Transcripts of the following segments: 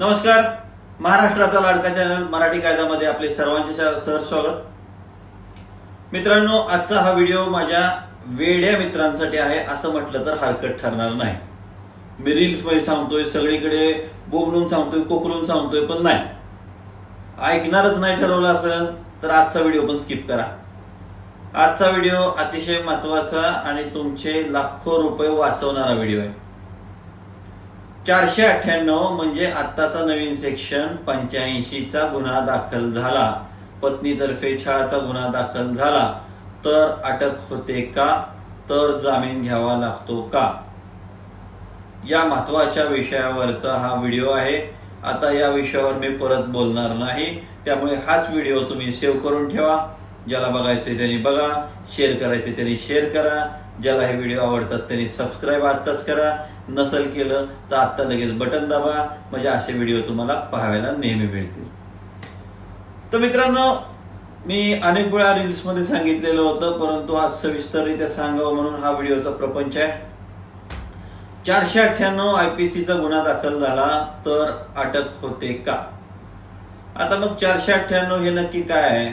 नमस्कार. महाराष्ट्राचा लाडका चॅनल मराठी कायद्यामध्ये आपले सर्वांचे स- सहर्ष स्वागत. मित्रांनो आजचा हा व्हिडिओ माझ्या वेड्या मित्रांसाठी आहे असं म्हटलं तर हरकत ठरणार नाही. मी रील्समध्ये सांगतोय सगळीकडे बोबलून सांगतोय कोकलून सांगतोय पण नाही. ऐकणारच नाही ठरवलं असेल तर आजचा व्हिडिओ पण स्किप करा. आजचा व्हिडिओ अतिशय महत्त्वाचा आणि तुमचे लाखो रुपये वाचवणारा व्हिडिओ आहे. चारशे अठ्ठ्याण्णव म्हणजे आत्ताचा नवीन सेक्शन पंच्याऐंशीचा गुन्हा दाखल झाला. पत्नीतर्फे छळाचा गुन्हा दाखल झाला. तर अटक होते का? तर जामीन घ्यावा लागतो का? या महत्त्वाच्या विषयावरचा हा व्हिडिओ आहे. आता या विषयावर मी परत बोलणार नाही. त्यामुळे हाच व्हिडिओ तुम्ही सेव्ह करून ठेवा. ज्याला बघायचे त्यांनी बघा. शेअर करायचे त्यांनी शेअर करा. ज्याला हे व्हिडिओ आवडतात त्यांनी सबस्क्राईब आत्ताच करा. नसल केलं तर आत्ता लगेच बटन दाबा. म्हणजे असे व्हिडिओ तुम्हाला पाहायला नेहमी मिळतील. तर मित्रांनो मी अनेक वेळा रील्समध्ये सांगितलेलं होतं परंतु आज सविस्तररित्या सांगावं म्हणून हा व्हिडिओचा प्रपंच आहे. चारशे अठ्ठ्याण्णव आयपीसीचा गुन्हा दाखल झाला तर अटक होते का? आता मग चारशे अठ्ठ्याण्णव हे नक्की काय आहे?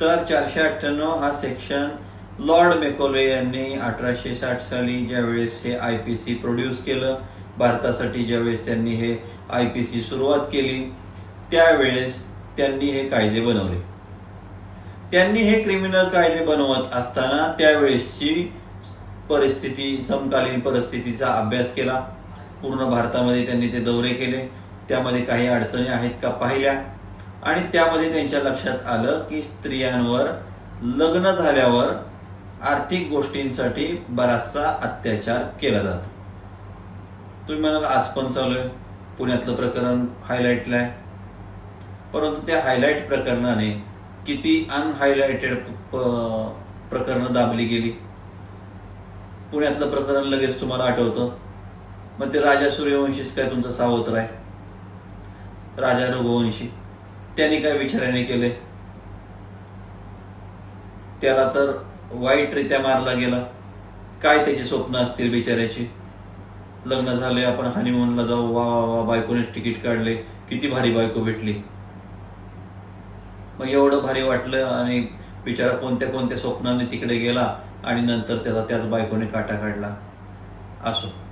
तर चारशे अठ्ठ्याण्णव हा सेक्शन लॉर्ड मेकोले यांनी अठराशे साठ साली ज्यावेळेस हे आय पी सी प्रोड्यूस केलं भारतासाठी ज्यावेळेस त्यांनी हे आय पी सी सुरुवात केली त्यावेळेस त्यांनी हे कायदे बनवले. त्यांनी हे क्रिमिनल कायदे बनवत असताना त्यावेळेसची परिस्थिती समकालीन परिस्थितीचा अभ्यास केला. पूर्ण भारतामध्ये त्यांनी ते दौरे केले. त्यामध्ये काही अडचणी आहेत का पाहिल्या? आणि त्यामध्ये त्यांच्या लक्षात आलं की स्त्रियांवर लग्न झाल्यावर आर्थिक गोष्टींसाठी बराचसा अत्याचार केला जातो. तुम्ही म्हणाल आज पण चालू आहे. पुण्यातलं प्रकरण हायलाइटलं आहे. परंतु त्या हायलाइट प्रकरणाने किती अनहायलाइटेड प्रकरणं दाबली गेली? पुण्यातलं प्रकरण लगेच तुम्हाला आठवतं. मग ते राजा सूर्यवंशीच काय तुमचा सावत्र आहे? राजा रघुवंशी. त्यांनी काय विचाराने केले? त्याला तर वाईटरित्या मारला गेला. काय त्याची स्वप्न असतील बिचाऱ्याची? लग्न झाले आपण हनीमूनला जाऊ. वा वा वा बायकोनेच तिकीट काढले. किती भारी बायको भेटली. मग एवढं भारी वाटलं आणि बिचारा कोणत्या कोणत्या स्वप्नाने तिकडे गेला आणि नंतर त्याचा त्याच बायकोने काटा काढला. असो.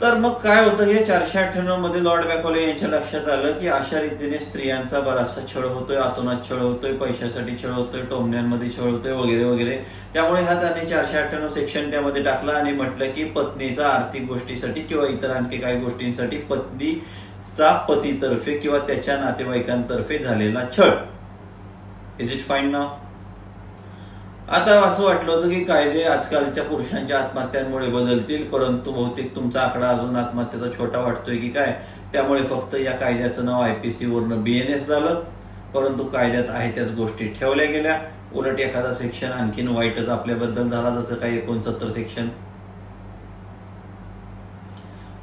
तर मग काय होतं हे चारशे अठ्ठ्याण्णवमध्ये लॉर्ड बॅकोले यांच्या लक्षात आलं की अशा रीतीने स्त्रियांचा बराचसा छळ होतोय आतोनात छळ होतोय पैशासाठी छळ होतोय टोमण्यांमध्ये छळ होतोय वगैरे वगैरे. त्यामुळे हा त्यांनी चारशे अठ्ठ्याण्णव सेक्शन त्यामध्ये टाकला आणि म्हटलं की पत्नीचा आर्थिक गोष्टीसाठी किंवा इतर आणखी काही गोष्टींसाठी पत्नीचा पतीतर्फे किंवा त्याच्या नातेवाईकांतर्फे झालेला छळ. इज इट फाईन नाव आता असं वाटलं होतं की कायदे आजकालच्या पुरुषांच्या आत्महत्यांमुळे बदलतील परंतु बहुतेक तुमचा आकडा अजून आत्महत्येचा छोटा वाटतोय की काय? त्यामुळे फक्त या कायद्याचं नाव आयपीसी वरनं बीएनएस झालं. परंतु कायद्यात आहे त्याच गोष्टी ठेवल्या गेल्या. उलट एखादा सेक्शन आणखीन वाईटच आपल्याबद्दल झाला जसं काही एकोणसत्तर सेक्शन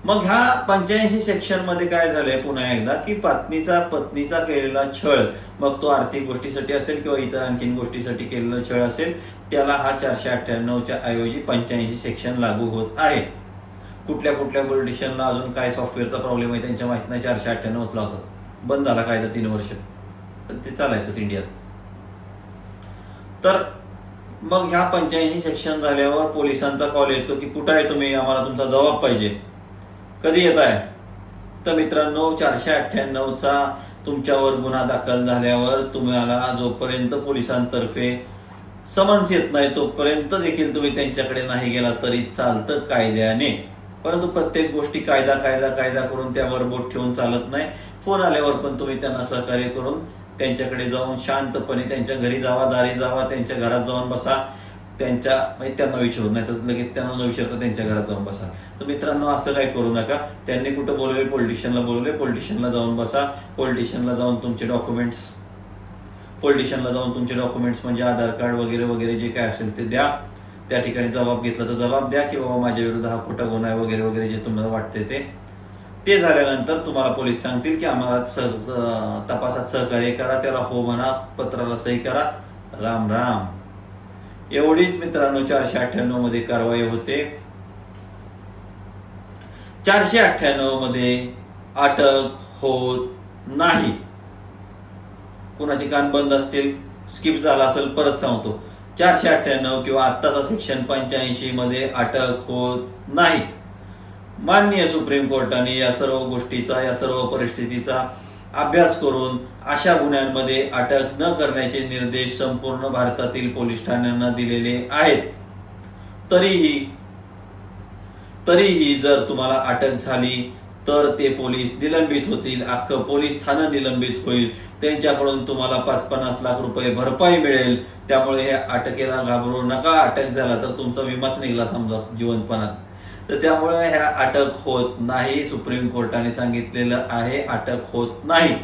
मग ह्या पंच्याऐंशी सेक्शनमध्ये काय झालंय पुन्हा एकदा? की पत्नीचा पत्नीचा केलेला छळ. मग तो आर्थिक गोष्टीसाठी असेल किंवा इतर आणखीन गोष्टीसाठी केलेला छळ असेल त्याला हा चारशे अठ्ठ्याण्णवच्या ऐवजी पंच्याऐंशी सेक्शन लागू होत आहे. कुठल्या कुठल्या पोलिटिशियनला अजून काय सॉफ्टवेअरचा प्रॉब्लेम आहे त्यांच्या माहीत नाही चारशे अठ्ठ्याण्णवच लावतात. बंद झाला कायदा तीन वर्ष. पण ते चालायचंच इंडियात. तर मग ह्या पंच्याऐंशी सेक्शन झाल्यावर पोलिसांचा कॉल येतो की कुठं आहे तुम्ही? आम्हाला तुमचा जबाब पाहिजे. कधी येत आहे? तर मित्रांनो चारशे अठ्ठ्याण्णवचा तुमच्यावर गुन्हा दाखल झाल्यावर तुम्हाला जोपर्यंत पोलिसांतर्फे समन्स येत नाही तोपर्यंत देखील तुम्ही त्यांच्याकडे नाही गेला तरी चालतं कायद्याने. परंतु प्रत्येक गोष्टी कायदा कायदा कायदा करून त्यावर बोट ठेवून चालत नाही. फोन आल्यावर पण तुम्ही त्यांना सहकार्य करून त्यांच्याकडे जाऊन शांतपणे त्यांच्या घरी जावा दारी जावा त्यांच्या घरात जाऊन बसा. त्यांच्या म्हणजे त्यांना विचारू नाही तर लगेच त्यांना न विचारता त्यांच्या घरात जाऊन बसा. तर मित्रांनो असं काही करू नका. त्यांनी कुठं बोलवले पॉलिटिशियनला बोलवले पॉलिटिशियनला जाऊन बसा. पॉलिटिशियनला जाऊन तुमचे डॉक्युमेंट्स पॉलिटिशियनला जाऊन तुमचे डॉक्युमेंट्स म्हणजे आधार कार्ड वगैरे वगैरे जे काय असेल ते द्या. त्या ठिकाणी जबाब घेतला तर जबाब द्या की बाबा माझ्या विरुद्ध हा खोटा गुन्हा आहे वगैरे वगैरे जे तुम्हाला वाटते ते. ते झाल्यानंतर तुम्हाला पोलीस सांगतील की आम्हाला सह तपासात सहकार्य करा त्याला हो म्हणा पत्राला सही करा. राम राम. एवढीच मित्रांनो चारशे अठ्ठ्याण्णवमध्ये कारवाई होते. चारशे अठ्ठ्याण्णवमध्ये अटक होत नाही. कुणाची कान बंद असतील स्किप झाला असेल परत सांगतो. चारशे अठ्ठ्याण्णव किंवा आत्ताचा सेक्शन पंच्याऐंशी मध्ये अटक होत नाही. माननीय सुप्रीम कोर्टाने या सर्व गोष्टीचा या सर्व परिस्थितीचा अभ्यास करून अशा गुन्ह्यांमध्ये अटक न करण्याचे निर्देश संपूर्ण भारतातील पोलीस ठाण्यांना दिलेले आहेत. तरीही तरीही जर तुम्हाला अटक झाली तर ते पोलीस निलंबित होतील अख्खं पोलीस ठाणं निलंबित होईल. त्यांच्याकडून तुम्हाला पाच पन्नास लाख रुपये भरपाई मिळेल. त्यामुळे हे अटकेला घाबरू नका. अटक झाला तर तुमचा विमाच निघाला समजा जीवनपणात तर त्यामुळे ह्या अटक होत नाही. सुप्रीम कोर्टाने सांगितलेलं आहे अटक होत नाही.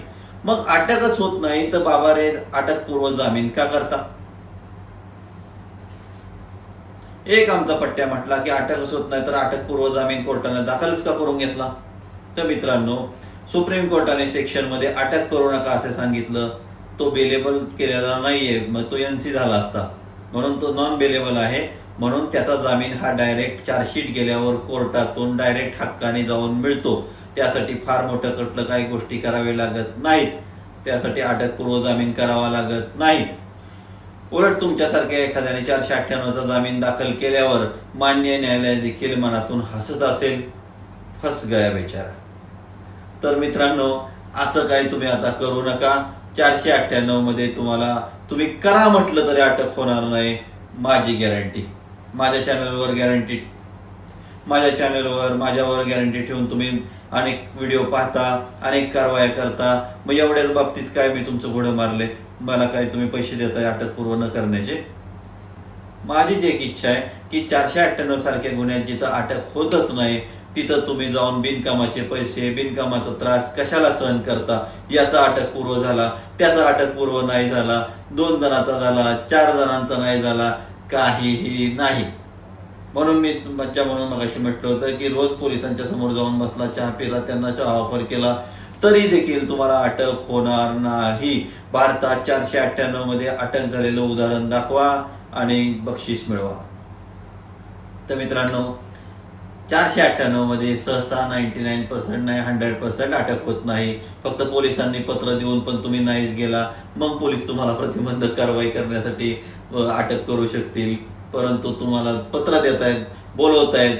मग अटकच होत नाही तर बाबा रे अटकपूर्व जामीन का करता? एक आमचा पट्ट्या म्हटला की अटकच होत नाही तर अटकपूर्व जामीन कोर्टाने दाखलच का करून घेतला? तर मित्रांनो सुप्रीम कोर्टाने सेक्शनमध्ये अटक करू नका असे सांगितलं. तो बेलेबल केलेला नाहीये मग तो एनसी झाला असता. म्हणून तो नॉन बेलेबल आहे. म्हणून त्याचा जामीन हा डायरेक्ट चार्जशीट गेल्यावर कोर्टातून डायरेक्ट हक्काने जाऊन मिळतो. त्यासाठी फार मोठं कटलं काही गोष्टी करावे लागत नाहीत. त्यासाठी अटकपूर्व जामीन करावा लागत नाही. उलट तुमच्यासारख्या एखाद्याने चारशे अठ्ठ्याण्णवचा जामीन दाखल केल्यावर मान्य न्यायालय देखील मनातून हसत असेल. फस गया बेचारा. तर मित्रांनो असं काही तुम्ही आता करू नका. चारशे अठ्ठ्याण्णवमध्ये तुम्हाला तुम्ही करा म्हटलं तरी अटक होणार नाही. माझी गॅरंटी माझ्या चॅनलवर गॅरंटी माझ्या चॅनलवर माझ्यावर गॅरंटी ठेवून तुम्ही अनेक व्हिडिओ पाहता अनेक कारवाया करता. मग एवढ्याच बाबतीत काय मी तुमचं घोडं मारले? मला काय तुम्ही पैसे देताय अटकपूर्व न करण्याचे? माझीच एक इच्छा आहे की चारशे अठ्ठ्याण्णव सारख्या गुन्ह्यात जिथं अटक होतच नाही तिथं तुम्ही जाऊन बिनकामाचे पैसे बिनकामाचा त्रास कशाला सहन करता? याचा अटकपूर्व झाला त्याचा अटकपूर्व नाही झाला दोन जणांचा झाला चार जणांचा नाही झाला काहीही नाही. म्हणून मी बच्चा म्हणून मगाशी म्हटलं होतं की रोज पोलिसांच्या समोर जाऊन बसला चहा पिला त्यांना चहा ऑफर केला तरी देखील तुम्हाला अटक होणार नाही. भारतात चारशे अठ्ठ्याण्णवमध्ये अटक झालेलं उदाहरण दाखवा आणि बक्षीस मिळवा. तर मित्रांनो चारशे अठ्ठ्याण्णवमध्ये सहसा नाईन्टी नाईन पर्सेंट नाही हंड्रेड पर्सेंट अटक होत नाही. फक्त पोलिसांनी पत्र देऊन पण तुम्ही नाहीच गेला. मग पोलीस तुम्हाला प्रतिबंधक कारवाई करण्यासाठी अटक करू शकतील. परंतु तुम्हाला पत्र देत आहेत बोलवत आहेत